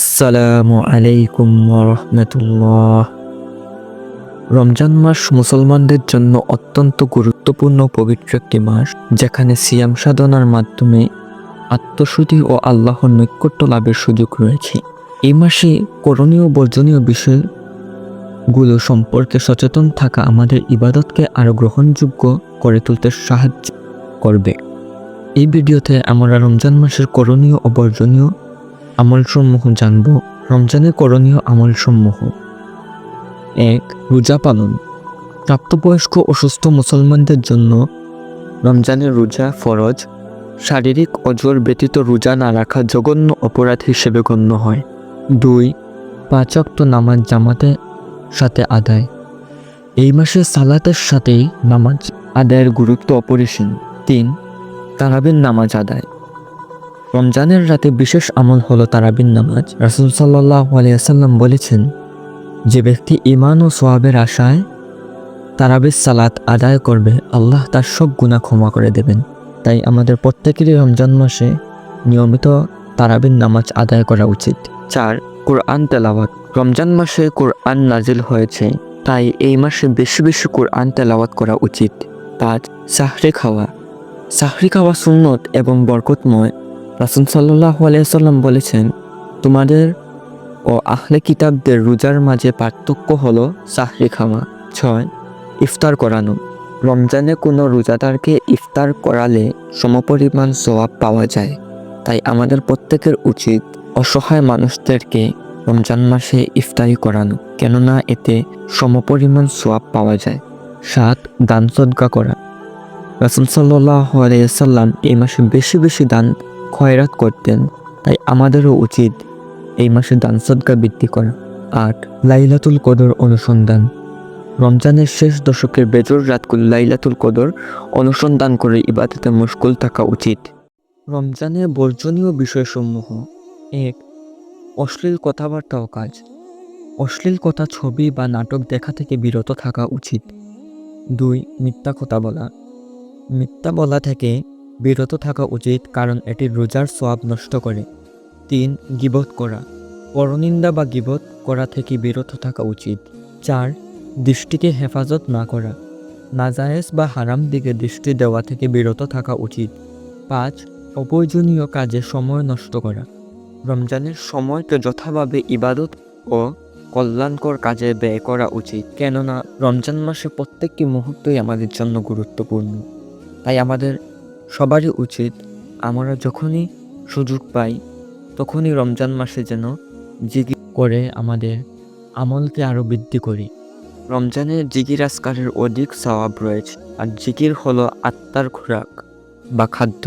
আসসালামু আলাইকুম রহমতুল্লাহ। রমজান মাস মুসলমানদের জন্য অত্যন্ত গুরুত্বপূর্ণ পবিত্র একটি মাস, যেখানে সিয়াম সাধনার মাধ্যমে আত্মশুদ্ধি ও আল্লাহর নৈকট্য লাভের সুযোগ রয়েছে। এই মাসে করণীয় বর্জনীয় বিষয়গুলো সম্পর্কে সচেতন থাকা আমাদের ইবাদতকে আরও গ্রহণযোগ্য করে তুলতে সাহায্য করবে। এই ভিডিওতে আমরা রমজান মাসের করণীয় ও বর্জনীয় আমলসমূহ জানব। রমজানের করণীয় আমলসমূহ। এক রোজা পালন। প্রাপ্তবয়স্ক অসুস্থ মুসলমানদের জন্য রমজানের রোজা ফরজ শারীরিক অজর ব্যতীত রোজা না রাখা জঘন্য অপরাধ হিসেবে গণ্য হয়। দুই পাঁচক্ত নামাজ জামাতের সাথে আদায়। এই মাসে সালাতের সাথেই নামাজ আদায়ের গুরুত্ব অপরিসীম তিন তারাবির নামাজ আদায়। রমজানের রাতে বিশেষ আমল হলো তারাবিন নামাজ। রাসুল সাল্লাহ আলিয়াল্লাম বলেছেন, যে ব্যক্তি ইমান ও সোয়াবের আশায় তারাবির সালাত আদায় করবে, আল্লাহ তার সব গুণা ক্ষমা করে দেবেন। তাই আমাদের প্রত্যেকেরই রমজান মাসে নিয়মিত তারাবিন নামাজ আদায় করা উচিত। চার, কোরআন তেলাওয়াত। রমজান মাসে কোরআন নাজিল হয়েছে, তাই এই মাসে বেশি বেশি কোরআন তেলাওয়াত করা উচিত। পাঁচ, সাহরি খাওয়া। সাহরি খাওয়া সুন্নত এবং বরকতময় রাসুল সাল্লাহ আলিয়াল্লাম বলেছেন, তোমাদের ও আহলে কিতাবদের রোজার মাঝে পার্থক্য হলো সাহরি খামা। ছয়, ইফতার করানো। রমজানে কোনো রোজাদারকে ইফতার করালে সমপরিমাণ সওয়াব পাওয়া যায়। তাই আমাদের প্রত্যেকের উচিত অসহায় মানুষদেরকে রমজান মাসে ইফতারি করানো, কেননা এতে সমপরিমাণ সোয়াব পাওয়া যায়। সাত, দান সদকা করা। রাসুল সাল্লাহ আলাইসাল্লাম এই মাসে বেশি বেশি দান খয়রাত করতেন, তাই আমাদেরও উচিত এই মাসে দান সদকা বৃদ্ধি করা। আট, লাইলাতুল কদর অনুসন্ধান। রমজানের শেষ দশকের বেজর রাতগুলো লাইলাতুল কদর অনুসন্ধান করে ইবাদতে মুশকুল থাকা উচিত। রমজানের বর্জনীয় বিষয়সমূহ। এক, অশ্লীল কথাবার্তা ও কাজ। অশ্লীল কথা, ছবি বা নাটক দেখা থেকে বিরত থাকা উচিত। দুই, মিথ্যা কথা বলা। মিথ্যা বলা থেকে বিরত থাকা উচিত, কারণ এটি রোজার সোয়াব নষ্ট করে। তিন, গিবত করা। পরনিন্দা বা গিবত করা থেকে বিরত থাকা উচিত। চার, দৃষ্টিকে হেফাজত না করা। নাজায়েজ বা হারাম দিকে দৃষ্টি দেওয়া থেকে বিরত থাকা উচিত। পাঁচ, অপ্রয়োজনীয় কাজে সময় নষ্ট করা। রমজানের সময়কে যথাভাবে ইবাদত ও কল্যাণকর কাজে ব্যয় করা উচিত, কেননা রমজান মাসে প্রত্যেকটি মুহূর্তই আমাদের জন্য গুরুত্বপূর্ণ। তাই আমাদের সবারই উচিত আমরা যখনই সুযোগ পাই, তখনই রমজান মাসে যেন জিগি করে আমাদের আমলকে আরও বৃদ্ধি করি। রমজানে জিগির আজকারের অধিক সওয়াব রয়েছে আর জিকির হলো আত্মার খোরাক বা খাদ্য।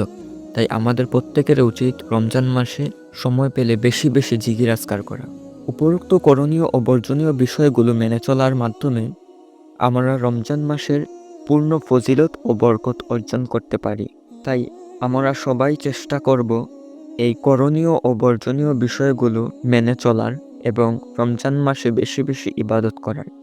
তাই আমাদের প্রত্যেকের উচিত রমজান মাসে সময় পেলে বেশি বেশি জিগির আজকার করা। উপরোক্ত করণীয় ও বর্জনীয় বিষয়গুলো মেনে চলার মাধ্যমে আমরা রমজান মাসের পূর্ণ ফজিলত ও বরকত অর্জন করতে পারি। তাই আমরা সবাই চেষ্টা করব এই করণীয় ও বর্জনীয় বিষয়গুলো মেনে চলার এবং রমজান মাসে বেশি বেশি ইবাদত করার।